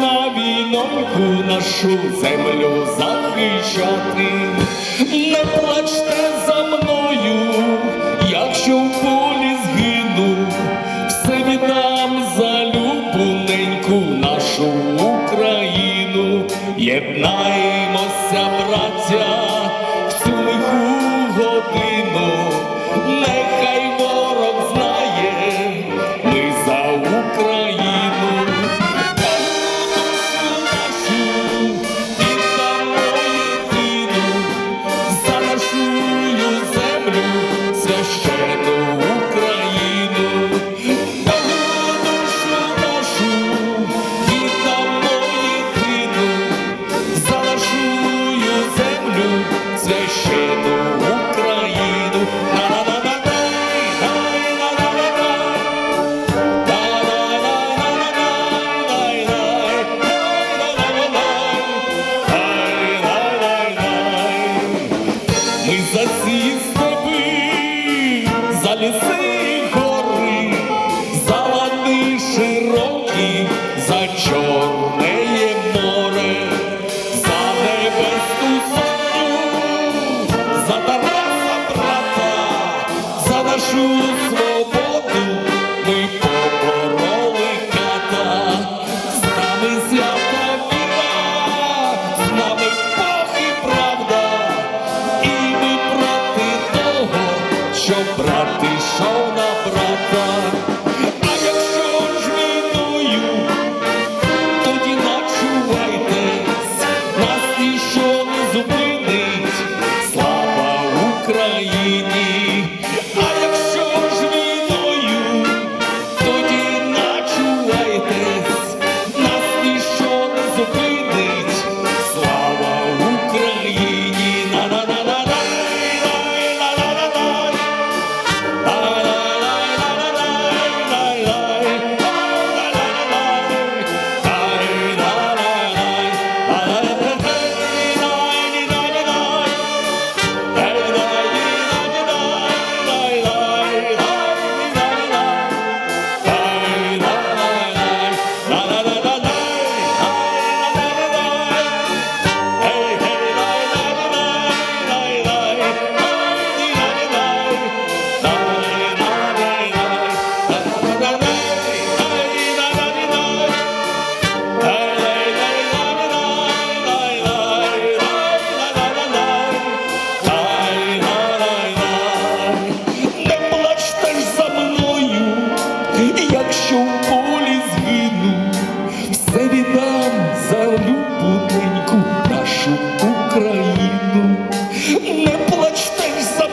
на війноньку нашу землю захищати. Не плачте за мною, якщо в полі згину, все віддам за любу неньку нашу Україну, єднаємося. щоб брат ішов на брата, а якщо жміною, тоді начувайтесь, нас ніщо не зупинить, слава Україні. країну, не плачте за.